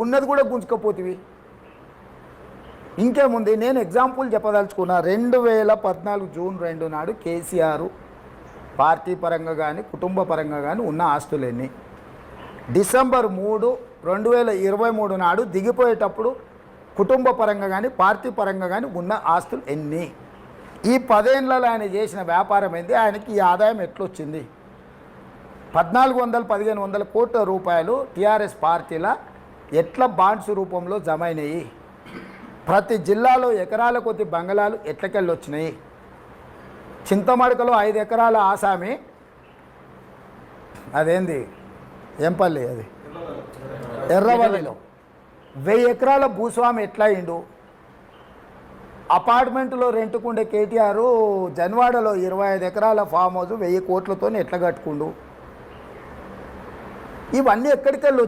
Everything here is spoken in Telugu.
ఉన్నది కూడా గుంజుకపోతివి. ఇంకేముంది? నేను ఎగ్జాంపుల్ చెప్పదలుచుకున్నా. రెండు వేల పద్నాలుగు జూన్ రెండు నాడు కేసీఆర్ పార్టీ పరంగా కానీ కుటుంబ పరంగా కానీ ఉన్న ఆస్తులు ఎన్ని డిసెంబర్ మూడు రెండు వేల ఇరవై మూడు నాడు దిగిపోయేటప్పుడు కుటుంబ పరంగా కానీ పార్టీ పరంగా కానీ ఉన్న ఆస్తులు ఎన్ని? ఈ పదేళ్ళలో ఆయన చేసిన వ్యాపారం ఏంది? ఆయనకి ఈ ఆదాయం ఎట్లొచ్చింది? పద్నాలుగు వందల పదిహేను వందల కోట్ల రూపాయలు టీఆర్ఎస్ పార్టీల ఎట్ల బాండ్స్ రూపంలో జమ అయినాయి ప్రతి జిల్లాలో ఎకరాల కొద్ది బంగళాలు ఎట్లకెళ్ళి వచ్చినాయి చింతమడకలో ఐదు ఎకరాల ఆసామి. అదేంది? ఏంపల్లి అది? ఎర్రవల్లిలో. వెయ్యి ఎకరాల భూస్వామి ఎట్లా అయిండు అపార్ట్మెంట్లో రెంట్కుండే కేటీఆర్ జన్వాడలో ఇరవై ఐదు ఎకరాల ఫామ్ హౌస్ వెయ్యి కోట్లతో ఎట్లా కట్టుకుండు ఇవన్నీ ఎక్కడికెళ్ళి